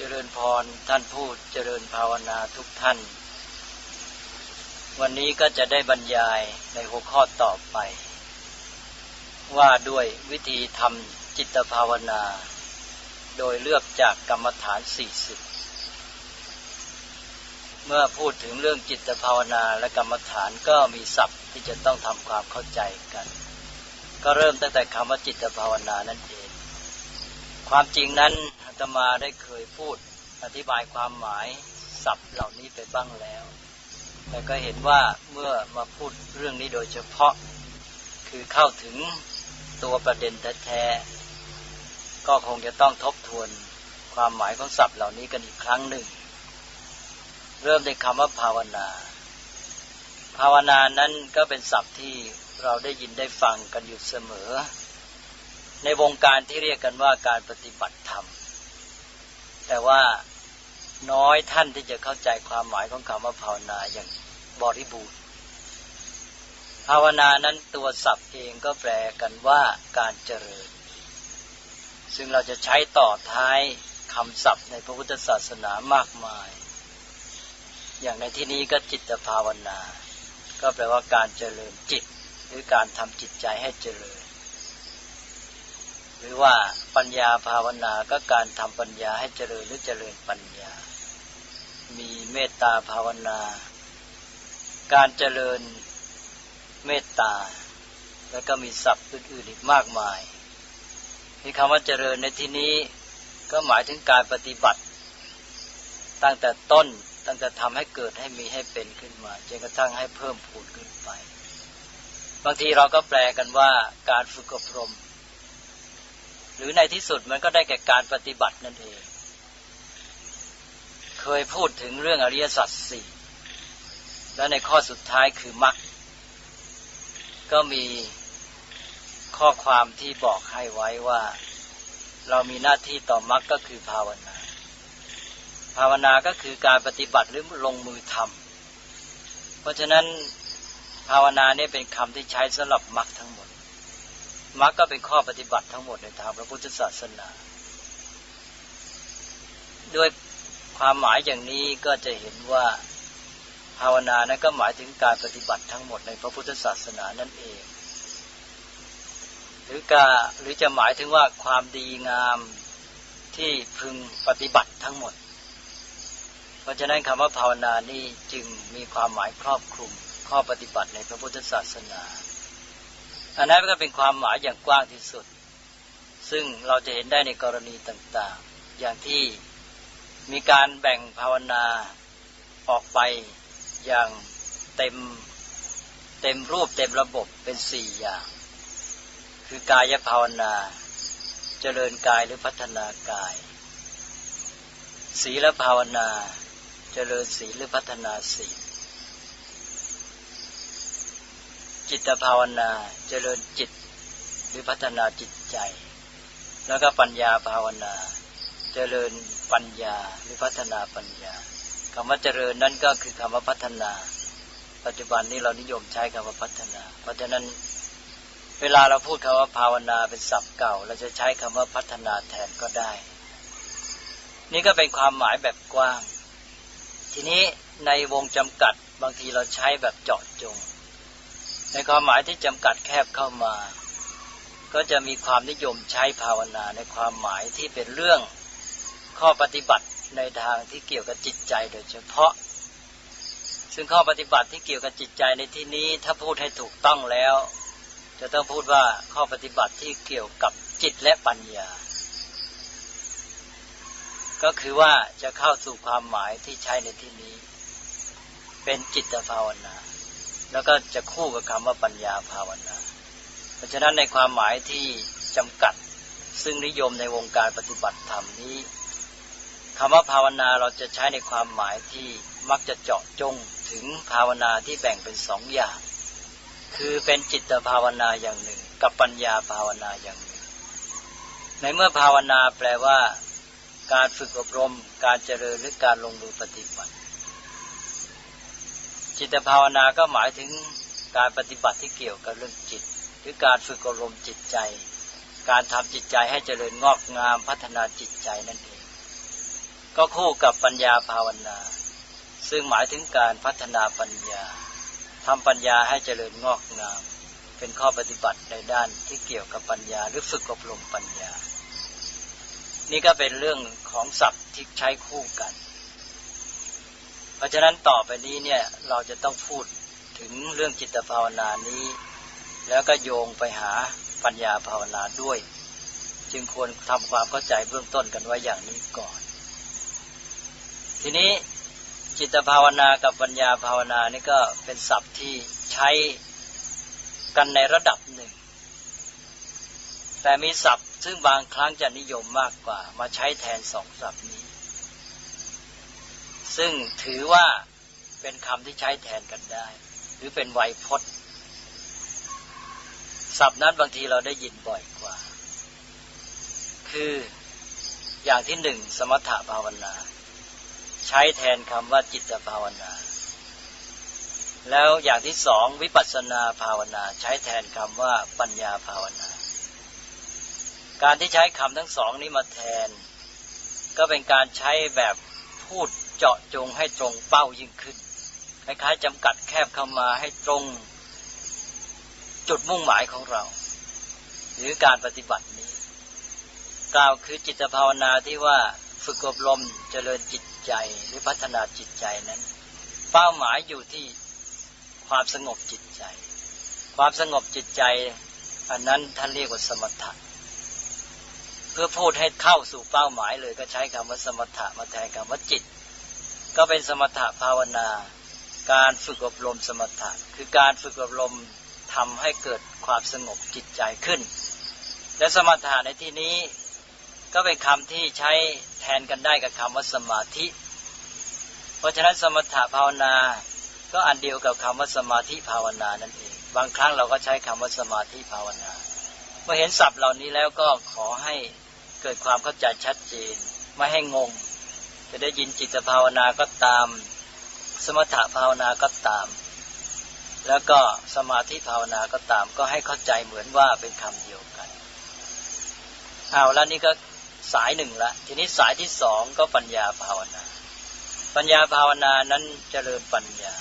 เจริญพรท่านพูดเจริญภาวนาทุกท่าน วันนี้ก็จะได้บรรยายในหัวข้อต่อไป ว่าด้วยวิธีทำจิตภาวนา โดยเลือกจากกรรมฐานสี่สิบเมื่อพูดถึงเรื่องจิตภาวนาและกรรมฐานก็มีศัพท์ที่จะต้องทำความเข้าใจกัน ก็เริ่มตั้งแต่คำว่าจิตภาวนานั่นเองความจริงนั้น ตมาได้เคยพูดอธิบายความหมายศัพท์เหล่านี้ไปบ้างแล้วแต่ก็เห็นว่าเมื่อมาพูดเรื่องนี้โดยเฉพาะ คือเข้าถึงตัวประเด็นแท้ๆก็คงจะต้องทบทวนความหมายของศัพท์เหล่านี้กันอีกครั้งหนึ่ง เริ่มในคำว่าภาวนา ภาวนานั้นก็เป็นศัพท์ที่เราได้ยินได้ฟังกันอยู่เสมอ ในวงการที่เรียกกันว่าการปฏิบัติธรรม แต่ว่าน้อยท่านที่จะเข้าใจความหมายของคำว่าภาวนาอย่างบริบูรณ์ ภาวนานั้นตัวศัพท์เองก็แปลกันว่าการเจริญ ซึ่งเราจะใช้ต่อท้ายคำศัพท์ในพระพุทธศาสนามากมาย อย่างในที่นี้ก็จิตภาวนา ก็แปลว่าการเจริญจิต หรือการทำจิตใจให้เจริญ หรือว่าปัญญาภาวนาก็การทำปัญญาให้เจริญหรือเจริญปัญญา มีเมตตาภาวนา การเจริญเมตตา แล้วก็มีศัพท์อื่นๆอีกมากมายที่คำว่าเจริญในที่นี้ก็หมายถึงการปฏิบัติ ตั้งแต่ต้นตั้งแต่ทำให้เกิดให้มีให้เป็นขึ้นมาจนกระทั่งให้เพิ่มพูนขึ้นไป บางทีเราก็แปลกันว่าการฝึกอบรม หรือในที่สุดมันก็ได้แก่การปฏิบัตินั่นเอง เคยพูดถึงเรื่องอริยสัจสี่และในข้อสุดท้ายคือมรรคก็มีข้อความที่บอกให้ไว้ว่า เรามีหน้าที่ต่อมรรคก็คือภาวนา ภาวนาก็คือการปฏิบัติหรือลงมือทำเพราะฉะนั้นภาวนาเนี่ยเป็นคำที่ใช้สำหรับมรรคทั้งหมด มรรคก็เป็นข้อปฏิบัติทั้งหมดในทางพระพุทธศาสนา ด้วยความหมายอย่างนี้ก็จะเห็นว่าภาวนานั้นก็หมายถึงการปฏิบัติทั้งหมดในพระพุทธศาสนานั่นเอง หรือการหรือจะหมายถึงว่าความดีงามที่พึงปฏิบัติทั้งหมด เพราะฉะนั้นคำว่าภาวนานี่จึงมีความหมายครอบคลุมข้อปฏิบัติในพระพุทธศาสนา อันนั้นก็เป็นความหมายอย่างกว้างที่สุด ซึ่งเราจะเห็นได้ในกรณีต่างๆ อย่างที่มีการแบ่งภาวนาออกไปอย่างเต็มเต็มรูปเต็มระบบเป็นสี่อย่าง คือกายภาวนา เจริญกายหรือพัฒนากาย ศีลภาวนา เจริญศีลหรือพัฒนาศีล จิตภาวนาเจริญจิตหรือพัฒนาจิตใจ แล้วก็ปัญญาภาวนา เจริญปัญญาหรือพัฒนาปัญญาคำว่าเจริญนั่นก็คือคำว่าพัฒนา ปัจจุบันนี้เรานิยมใช้คำว่าพัฒนา เพราะฉะนั้นเวลาเราพูดคำว่าภาวนาเป็นศัพท์เก่า เราจะใช้คำว่าพัฒนาแทนก็ได้ นี่ก็เป็นความหมายแบบกว้าง ทีนี้ในวงจำกัดบางทีเราใช้แบบเจาะจง ในความหมายที่จำกัดแคบเข้ามา ก็จะมีความนิยมใช้ภาวนาในความหมายที่เป็นเรื่องข้อปฏิบัติในทางที่เกี่ยวกับจิตใจโดยเฉพาะ ซึ่งข้อปฏิบัติที่เกี่ยวกับจิตใจในที่นี้ถ้าพูดให้ถูกต้องแล้ว จะต้องพูดว่าข้อปฏิบัติที่เกี่ยวกับจิตและปัญญา ก็คือว่าจะเข้าสู่ความหมายที่ใช้ในที่นี้ เป็นจิตภาวนา แล้วก็จะคู่กับคำว่าปัญญาภาวนา เพราะฉะนั้นในความหมายที่จำกัดซึ่งนิยมในวงการปฏิบัติธรรมนี้คำว่าภาวนาเราจะใช้ในความหมายที่มักจะเจาะจงถึงภาวนาที่แบ่งเป็นสองอย่าง คือเป็นจิตภาวนาอย่างหนึ่ง กับปัญญาภาวนาอย่างหนึ่ง ในเมื่อภาวนาแปลว่า การฝึกอบรม การเจริญหรือการลงมือปฏิบัติ จิตภาวนาก็หมายถึงการปฏิบัติที่เกี่ยวกับเรื่องจิต หรือการฝึกอบรมจิตใจ การทำจิตใจให้เจริญงอกงามพัฒนาจิตใจนั่นเอง ก็คู่กับปัญญาภาวนา ซึ่งหมายถึงการพัฒนาปัญญาทำปัญญาให้เจริญงอกงาม เป็นข้อปฏิบัติในด้านที่เกี่ยวกับปัญญาหรือฝึกอบรมปัญญา นี่ก็เป็นเรื่องของศัพท์ที่ใช้คู่กัน เพราะฉะนั้นต่อไปนี้เนี่ยเราจะต้องพูดถึงเรื่องจิตภาวนานี้ แล้วก็โยงไปหาปัญญาภาวนาด้วย จึงควรทำความเข้าใจเบื้องต้นกันไว้อย่างนี้ก่อน ทีนี้จิตภาวนากับปัญญาภาวนานี่ก็เป็นศัพท์ที่ใช้กันในระดับหนึ่ง แต่มีศัพท์ซึ่งบางครั้งจะนิยมมากกว่า มาใช้แทนสองศัพท์นี้ ซึ่งถือว่าเป็นคำที่ใช้แทนกันได้ หรือเป็นไวยพจน์ศัพท์นั้นบางทีเราได้ยินบ่อยกว่า คืออย่างที่หนึ่งสมถภาวนา ใช้แทนคำว่าจิตภาวนา แล้วอย่างที่สองวิปัสสนาภาวนา ใช้แทนคำว่าปัญญาภาวนา การที่ใช้คำทั้งสองนี้มาแทน ก็เป็นการใช้แบบพูด เจาะจงให้ตรงเป้ายิ่งขึ้น คล้ายๆจำกัดแคบเข้ามาให้ตรง จุดมุ่งหมายของเรา หรือการปฏิบัตินี้ กล่าวคือจิตภาวนาที่ว่าฝึกอบรมเจริญจิตใจหรือพัฒนาจิตใจนั้น เป้าหมายอยู่ที่ความสงบจิตใจ ความสงบจิตใจ อันนั้นท่านเรียกว่าสมถะเพื่อพูดให้เข้าสู่เป้าหมายเลยก็ใช้คำว่าสมถะมาแทนคำว่าจิต ก็เป็นสมถะภาวนา การฝึกอบรมสมถะ คือการฝึกอบรมทำให้เกิดความสงบจิตใจขึ้น และสมถะในที่นี้ก็เป็นคำที่ใช้แทนกันได้กับคำว่าสมาธิ เพราะฉะนั้นสมถะภาวนาก็อันเดียวกับคำว่าสมาธิภาวนานั่นเอง บางครั้งเราก็ใช้คำว่าสมาธิภาวนาเมื่อเห็นศัพท์เหล่านี้แล้วก็ขอให้เกิดความเข้าใจชัดเจน ไม่ให้งง จะได้ยินจิตภาวนาก็ตาม สมถะภาวนาก็ตาม แล้วก็สมาธิภาวนาก็ตาม ก็ให้เข้าใจเหมือนว่าเป็นคำเดียวกันเอาแล้วนี่ก็สายหนึ่งละ ทีนี้สายที่สองก็ปัญญาภาวนา ปัญญาภาวนานั้นเจริญปัญญา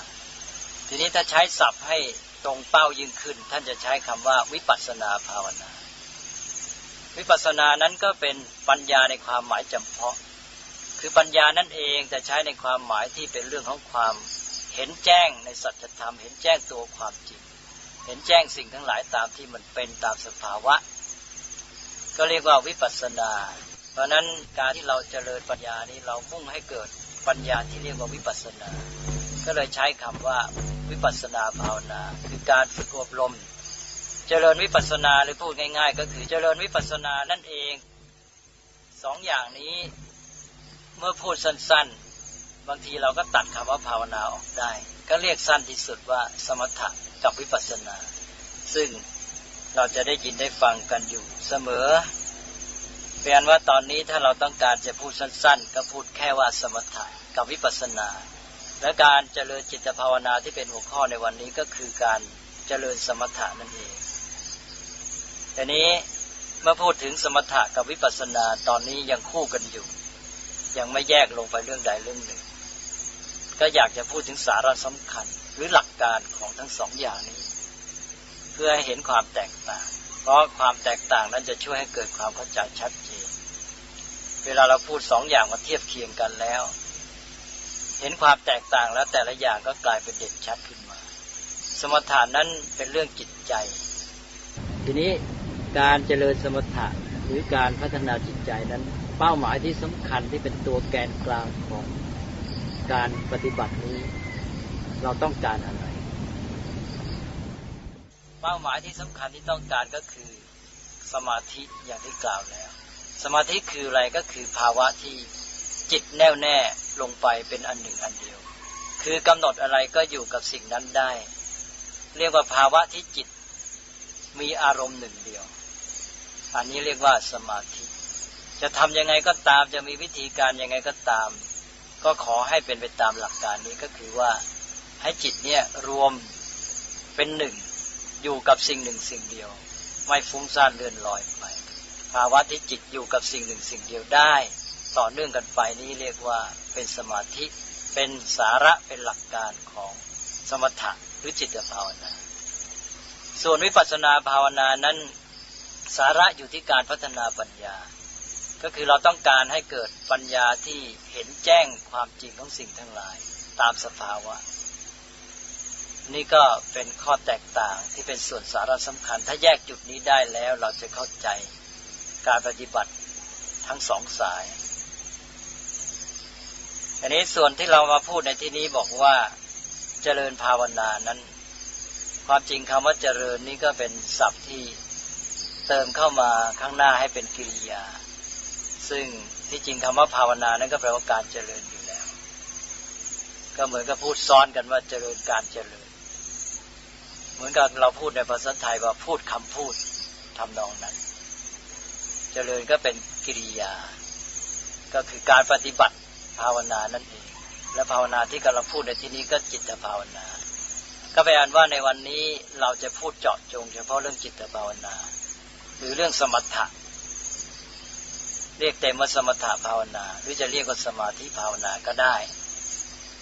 ทีนี้ถ้าใช้ศัพท์ให้ตรงเป้ายิ่งขึ้น ท่านจะใช้คำว่าวิปัสนาภาวนา วิปัสสนานั้นก็เป็นปัญญาในความหมายจำเพาะ คือปัญญานั่นเองแต่ใช้ในความหมายที่เป็นเรื่องของความเห็นแจ้งในสัจธรรม เห็นแจ้งตัวความจริง เห็นแจ้งสิ่งทั้งหลายตามที่มันเป็นตามสภาวะ ก็เรียกว่าวิปัสสนา เพราะนั้นการที่เราเจริญปัญญานี้เรามุ่งให้เกิดปัญญาที่เรียกว่าวิปัสสนา ก็เลยใช้คำว่าวิปัสสนาภาวนา คือการฝึกอบรม เจริญวิปัสสนาหรือพูดง่าย ๆ ก็คือเจริญวิปัสสนานั่นเองสองอย่างนี้ เมื่อพูดสั้น ๆ บางทีเราก็ตัดคำว่าภาวนาออกได้ ก็เรียกสั้นที่สุดว่าสมถะกับวิปัสนา ซึ่งเราจะได้ยินได้ฟังกันอยู่เสมอเปลี่ยนว่าตอนนี้ถ้าเราต้องการจะพูดสั้น ๆ ก็พูดแค่ว่าสมถะกับวิปัสสนา และการเจริญจิตภาวนาที่เป็นหัวข้อในวันนี้ก็คือการเจริญสมถะนั่นเองแต่นี้เมื่อพูดถึงสมถะกับวิปัสสนาตอนนี้ยังคู่กันอยู่ ยังไม่แยกลงไปเรื่องใดเรื่องหนึ่ง ก็อยากจะพูดถึงสาระสำคัญหรือหลักการของทั้งสองอย่างนี้ เพื่อให้เห็นความแตกต่าง เพราะความแตกต่างนั้นจะช่วยให้เกิดความเข้าใจชัดเจน เวลาเราพูดสองอย่างมาเทียบเคียงกันแล้ว เห็นความแตกต่างแล้วแต่ละอย่างก็กลายเป็นเด่นชัดขึ้นมา สมถานั้นเป็นเรื่องจิตใจ ทีนี้การเจริญสมถะหรือการพัฒนาจิตใจนั้น เป้าหมายที่สำคัญที่เป็นตัวแกนกลางของการปฏิบัตินี้ เราต้องการอะไร เป้าหมายที่สำคัญที่ต้องการก็คือสมาธิอย่างที่กล่าวแล้ว สมาธิคืออะไรก็คือภาวะที่จิตแน่วแน่ลงไปเป็นอันหนึ่งอันเดียว คือกำหนดอะไรก็อยู่กับสิ่งนั้นได้ เรียกว่าภาวะที่จิตมีอารมณ์หนึ่งเดียว อันนี้เรียกว่าสมาธิ จะทำยังไงก็ตามจะมีวิธีการยังไงก็ตาม ก็ขอให้เป็นไปตามหลักการนี้ก็คือว่าให้จิตเนี่ยรวมเป็นหนึ่งอยู่กับสิ่งหนึ่งสิ่งเดียว ไม่ฟุ้งซ่านเลื่อนลอยไป ภาวะที่จิตอยู่กับสิ่งหนึ่งสิ่งเดียวได้ ต่อเนื่องกันไปนี้เรียกว่าเป็นสมาธิเป็นสาระเป็นหลักการของสมถะหรือจิตภาวนา ส่วนวิปัสสนาภาวนานั้น สาระอยู่ที่การพัฒนาปัญญา ก็คือเราต้องการให้เกิดปัญญาที่เห็นแจ้งความจริงของสิ่งทั้งหลาย ตามสภาวะ นี่ก็เป็นข้อแตกต่างที่เป็นส่วนสาระสำคัญ ถ้าแยกจุดนี้ได้แล้วเราจะเข้าใจการปฏิบัติทั้งสองสายอันนี้ส่วนที่เรามาพูดในที่นี้บอกว่าเจริญภาวนานั้น ความจริงคำว่าเจริญนี่ก็เป็นศัพท์ที่เติมเข้ามาข้างหน้าให้เป็นกิริยา ซึ่งที่จริงคำว่าภาวนานั้นก็แปลว่าการเจริญอยู่แล้ว ก็เหมือนกับพูดซ้อนกันว่าเจริญการเจริญ เหมือนกับเราพูดในภาษาไทยว่าพูดคำพูดทำนองนั้น เจริญก็เป็นกิริยา ก็คือการปฏิบัติภาวนานั่นเอง และภาวนาที่กำลังพูดในที่นี้ก็จิตภาวนา ก็แปลว่าในวันนี้เราจะพูดเจาะจง เฉพาะเรื่องจิตภาวนา หรือเรื่องสมถะ เรียกเต็มว่าสมถะภาวนา หรือจะเรียกว่าสมาธิภาวนาก็ได้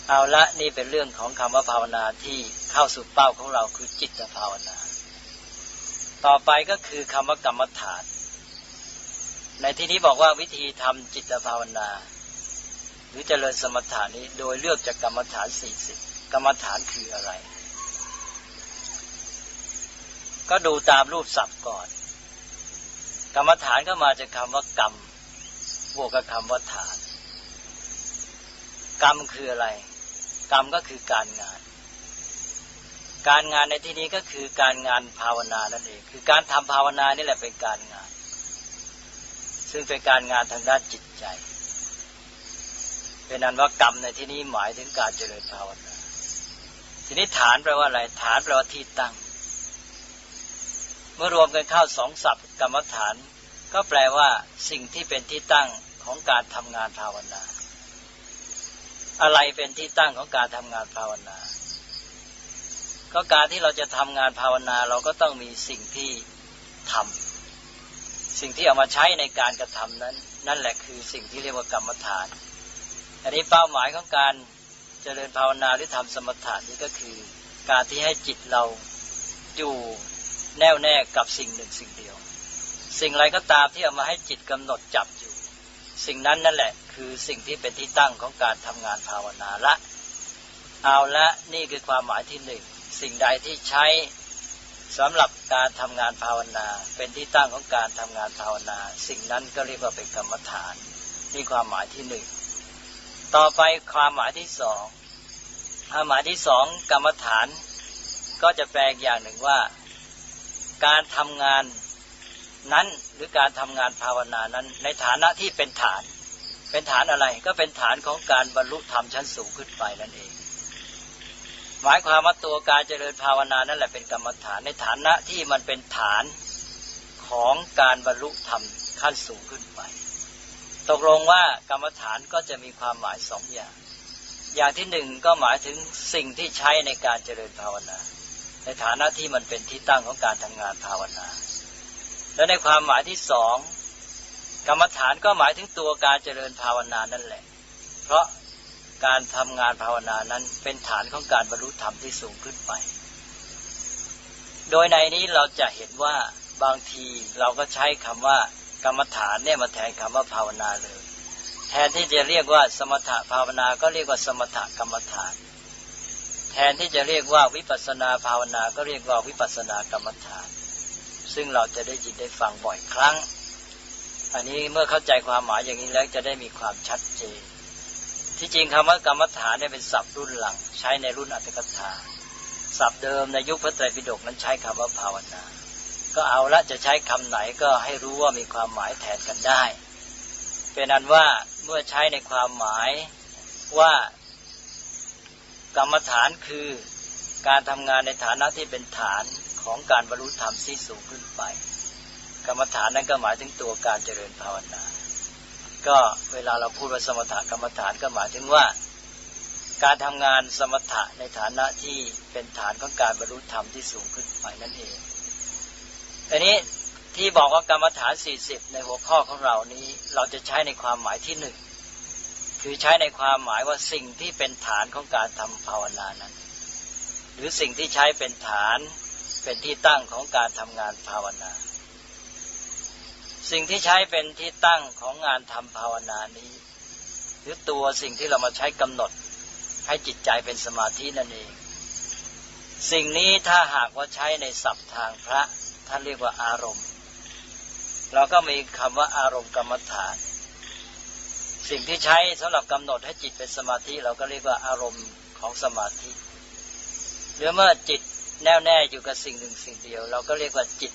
เอาละนี่เป็นเรื่องของคำว่าภาวนาที่เข้าสู่เป้าของเราคือจิตภาวนา ต่อไปก็คือคำว่ากรรมฐาน ในที่นี้บอกว่าวิธีทำจิตภาวนา หรือเจริญสมถานี้โดยเลือกจากกรรมฐานสี่สิบกรรมฐานคืออะไร ก็ดูตามรูปศัพท์ก่อน กรรมฐานก็มาจากคำว่ากรรม บวกกับคำว่าฐาน กรรมคืออะไร กรรมก็คือการงาน การงานในที่นี้ก็คือการงานภาวนานั่นเอง คือการทำภาวนานี่แหละเป็นการงาน ซึ่งเป็นการงานทางด้านจิตใจ เป็นนั้นว่ากรรมในที่นี้หมายถึงการเจริญภาวนา ทีนี้ฐานแปลว่าอะไร ฐานแปลว่าที่ตั้ง เมื่อรวมกันเข้าสองศัพท์กรรมฐาน ก็แปลว่าสิ่งที่เป็นที่ตั้งของการทำงานภาวนา อะไรเป็นที่ตั้งของการทำงานภาวนา ก็การที่เราจะทำงานภาวนาเราก็ต้องมีสิ่งที่ทำสิ่งที่เอามาใช้ในการกระทำนั้น นั่นแหละคือสิ่งที่เรียกว่ากรรมฐาน อันนี้เป้าหมายของการเจริญภาวนาหรือทำสมถะนี้ก็คือการที่ให้จิตเราอยู่แน่วแน่กับสิ่งหนึ่งสิ่งเดียว สิ่งอะไรก็ตามที่เอามาให้จิตกำหนดจับอยู่ สิ่งนั้นนั่นแหละ คือสิ่งที่เป็นที่ตั้งของการทำงานภาวนาละ เอาละนี่คือความหมายที่หนึ่งสิ่งใดที่ใช้สำหรับการทำงานภาวนา เป็นที่ตั้งของการทำงานภาวนา สิ่งนั้นก็เรียกว่าเป็นกรรมฐานนี่ความหมายที่หนึ่งต่อไปความหมายที่สองความหมายที่สองกรรมฐาน ก็จะแปลอย่างหนึ่งว่า การทำงาน นั้นหรือการทำงานภาวนานั้น ในฐานะที่เป็นฐาน เป็นฐานอะไรก็เป็นฐานของการบรรลุธรรมชั้นสูงขึ้นไปนั่นเอง หมายความว่าตัวการเจริญภาวนานั่นแหละเป็นกรรมฐานในฐานะที่มันเป็นฐานของการบรรลุธรรมขั้นสูงขึ้นไป ตกลงว่ากรรมฐานก็จะมีความหมายสองอย่าง อย่างที่หนึ่งก็หมายถึงสิ่งที่ใช้ในการเจริญภาวนา ในฐานะที่มันเป็นที่ตั้งของการทำงานภาวนา และในความหมายที่สองกรรมฐานก็หมายถึงตัวการเจริญภาวนานั่นแหละ เพราะการทำงานภาวนานั้นเป็นฐานของการบรรลุธรรมที่สูงขึ้นไป โดยในนี้เราจะเห็นว่าบางทีเราก็ใช้คำว่ากรรมฐานเนี่ยมาแทนคำว่าภาวนาเลย แทนที่จะเรียกว่าสมถะภาวนาก็เรียกว่าสมถะกรรมฐาน แทนที่จะเรียกว่าวิปัสนาภาวนาก็เรียกว่าวิปัสนากรรมฐาน ซึ่งเราจะได้ยินได้ฟังบ่อยครั้ง อันนี้เมื่อเข้าใจความหมายอย่างนี้แล้วจะได้มีความชัดเจน ที่จริงคำว่ากรรมฐานเนี่ยเป็นศัพท์รุ่นหลัง ใช้ในรุ่นอัตถกถาศัพท์เดิมในยุคพระไตรปิฎกนั้นใช้คำว่าภาวนา ก็เอาละจะใช้คำไหนก็ให้รู้ว่ามีความหมายแทนกันได้ เป็นอันว่าเมื่อใช้ในความหมายว่ากรรมฐานคือการทำงานในฐานะที่เป็นฐาน ของการบรรลุธรรมที่สูงขึ้นไป กรรมฐานนั้นก็หมายถึงตัวการเจริญภาวนา ก็เวลาเราพูดว่าสมถะกรรมฐานก็หมายถึงว่า การทำงานสมถะในฐานะที่เป็นฐานของการบรรลุธรรมที่สูงขึ้นไปนั่นเองอันนี้ที่บอกว่ากรรมฐานสี่สิบในหัวข้อของเรานี้ เราจะใช้ในความหมายที่หนึ่งคือใช้ในความหมายว่าสิ่งที่เป็นฐานของการทำภาวนานั้น หรือสิ่งที่ใช้เป็นฐาน เป็นที่ตั้งของการทำงานภาวนา สิ่งที่ใช้เป็นที่ตั้งของงานทำภาวนานี้ หรือตัวสิ่งที่เรามาใช้กำหนดให้จิตใจเป็นสมาธินั่นเอง สิ่งนี้ถ้าหากว่าใช้ในศัพท์ทางพระท่านเรียกว่าอารมณ์ เราก็มีคำว่าอารมณ์กรรมฐาน สิ่งที่ใช้สำหรับกำหนดให้จิตเป็นสมาธิเราก็เรียกว่าอารมณ์ของสมาธิหรือเมื่อจิต แน่วแน่อยู่กับสิ่งหนึ่งสิ่งเดียว เราก็เรียกว่าจิต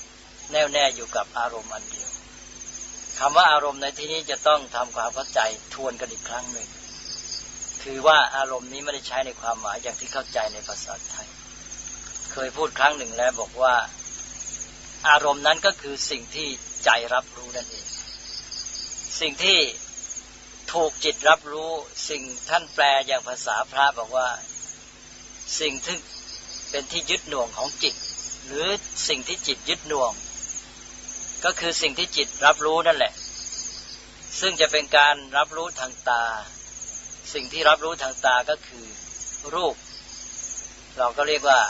แน่วแน่อยู่กับอารมณ์อันเดียวคำว่าอารมณ์ในที่นี้จะต้องทำความเข้าใจทวนกันอีกครั้งหนึ่งคือว่าอารมณ์นี้ไม่ได้ใช้ในความหมายอย่างที่เข้าใจในภาษาไทย เคยพูดครั้งหนึ่งแล้วบอกว่า อารมณ์นั้นก็คือสิ่งที่ใจรับรู้นั่นเอง สิ่งที่ถูกจิตรับรู้ สิ่งท่านแปลอย่างภาษาพระบอกว่า สิ่งที่ เป็นที่ยึดหน่วงของจิต หรือสิ่งที่จิตยึดหน่วง ก็คือสิ่งที่จิตรับรู้นั่นแหละ ซึ่งจะเป็นการรับรู้ทางตา สิ่งที่รับรู้ทางตาก็คือ รูป เราก็เรียกว่า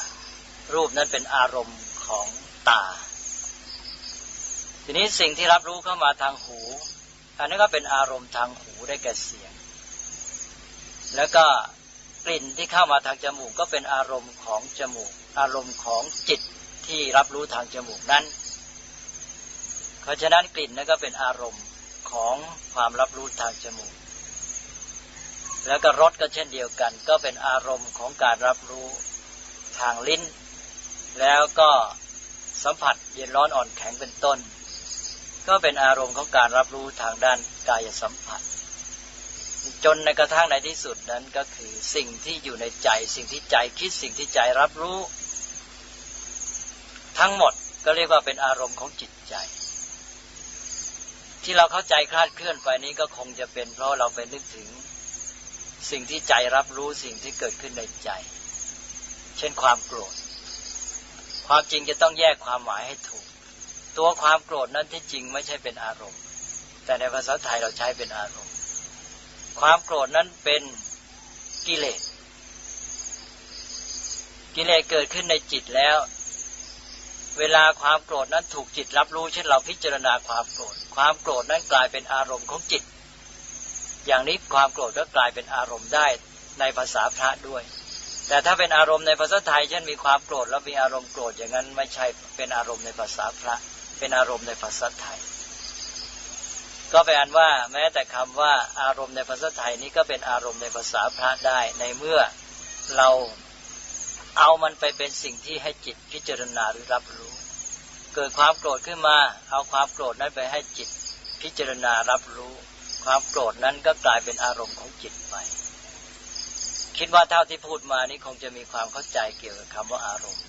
รูปนั้นเป็นอารมณ์ของตา ทีนี้สิ่งที่รับรู้เข้ามาทางหู อันนี้ก็เป็นอารมณ์ทางหูได้แก่เสียง แล้วก็ กลิ่นที่เข้ามาทางจมูกก็เป็นอารมณ์ของจมูก อารมณ์ของจิตที่รับรู้ทางจมูกนั้น เพราะฉะนั้นกลิ่นนั่นก็เป็นอารมณ์ของความรับรู้ทางจมูก แล้วก็รสก็เช่นเดียวกัน ก็เป็นอารมณ์ของการรับรู้ทางลิ้น แล้วก็สัมผัสเย็นร้อนอ่อนแข็งเป็นต้น ก็เป็นอารมณ์ของการรับรู้ทางด้านกายสัมผัส จนในกระทั่งในที่สุดนั้นก็คือสิ่งที่อยู่ในใจ สิ่งที่ใจคิดสิ่งที่ใจรับรู้ ทั้งหมดก็เรียกว่าเป็นอารมณ์ของจิตใจ ที่เราเข้าใจคลาดเคลื่อนไปนี้ก็คงจะเป็น เพราะเราไปนึกถึง สิ่งที่ใจรับรู้สิ่งที่เกิดขึ้นในใจ เช่นความโกรธ ความจริงจะต้องแยกความหมายให้ถูก ตัวความโกรธนั้นที่จริงไม่ใช่เป็นอารมณ์ แต่ในภาษาไทยเราใช้เป็นอารมณ์ ความโกรธนั้นเป็นกิเลส กิเลสเกิดขึ้นในจิตแล้ว เวลาความโกรธนั้นถูกจิตรับรู้เช่นเราพิจารณาความโกรธ ความโกรธนั้นกลายเป็นอารมณ์ของจิต อย่างนี้ความโกรธก็กลายเป็นอารมณ์ได้ในภาษาพระด้วย แต่ถ้าเป็นอารมณ์ในภาษาไทยเช่นมีความโกรธแล้วมีอารมณ์โกรธอย่างนั้นไม่ใช่เป็นอารมณ์ในภาษาพระ เป็นอารมณ์ในภาษาไทย ก็แปลว่า แม้แต่คำว่าอารมณ์ในภาษาไทยนี้ก็เป็นอารมณ์ในภาษาพระได้ ในเมื่อเราเอามันไปเป็นสิ่งที่ให้จิตพิจารณาหรือรับรู้ เกิดความโกรธขึ้นมา เอาความโกรธนั้นไปให้จิตพิจารณารับรู้ ความโกรธนั้นก็กลายเป็นอารมณ์ของจิตไป คิดว่าเท่าที่พูดมานี้คงจะมีความเข้าใจเกี่ยวกับคำว่าอารมณ์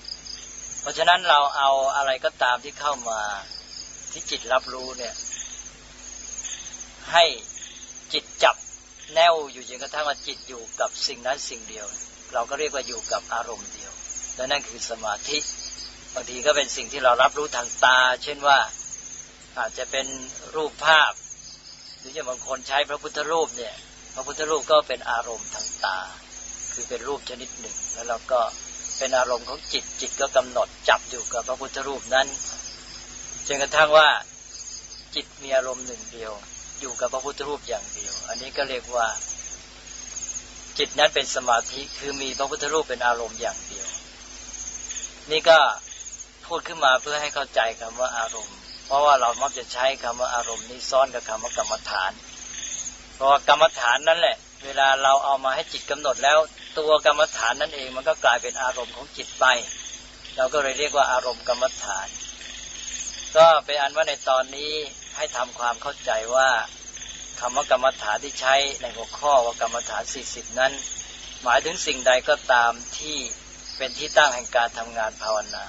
เพราะฉะนั้นเราเอาอะไรก็ตามที่เข้ามาที่จิตรับรู้เนี่ย ให้จิตจับแนวอยู่จนกระทั่งว่าจิตอยู่กับสิ่งนั้นสิ่งเดียว เราก็เรียกว่าอยู่กับอารมณ์เดียว และนั่นคือสมาธิบางทีก็เป็นสิ่งที่เรารับรู้ทางตา เช่นว่าอาจจะเป็นรูปภาพ หรือจะบางคนใช้พระพุทธรูปเนี่ยพระพุทธรูปก็เป็นอารมณ์ทางตา คือเป็นรูปชนิดหนึ่ง แล้วเราก็เป็นอารมณ์ของจิตจิตก็กำหนดจับอยู่กับพระพุทธรูปนั้นจนกระทั่งว่าจิตมีอารมณ์หนึ่งเดียว อยู่กับพระพุทธรูปอย่างเดียว อันนี้ก็เรียกว่า จิตนั้นเป็นสมาธิคือมีพระพุทธรูปเป็นอารมณ์อย่างเดียว นี่ก็พูดขึ้นมาเพื่อให้เข้าใจคำว่าอารมณ์ เพราะว่าเรามักจะใช้คำว่าอารมณ์นี้ซ้อนกับคำว่ากรรมฐาน เพราะว่ากรรมฐานนั่นแหละ เวลาเราเอามาให้จิตกำหนดแล้ว ตัวกรรมฐานนั่นเองมันก็กลายเป็นอารมณ์ของจิตไป เราก็เลยเรียกว่าอารมณ์กรรมฐาน ก็เป็นอันว่าในตอนนี้ ให้ทำความเข้าใจว่าคำว่ากรรมฐานที่ใช้ในหัวข้อว่ากรรมฐานสี่สิบนั้น หมายถึงสิ่งใดก็ตามที่เป็นที่ตั้งแห่งการทำงานภาวนา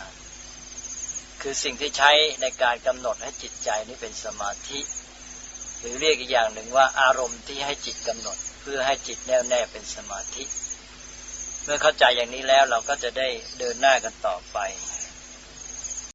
คือสิ่งที่ใช้ในการกำหนดให้จิตใจนี้เป็นสมาธิ หรือเรียกอีกอย่างหนึ่งว่าอารมณ์ที่ให้จิตกำหนด เพื่อให้จิตแน่วแน่เป็นสมาธิ เมื่อเข้าใจอย่างนี้แล้วเราก็จะได้เดินหน้ากันต่อไป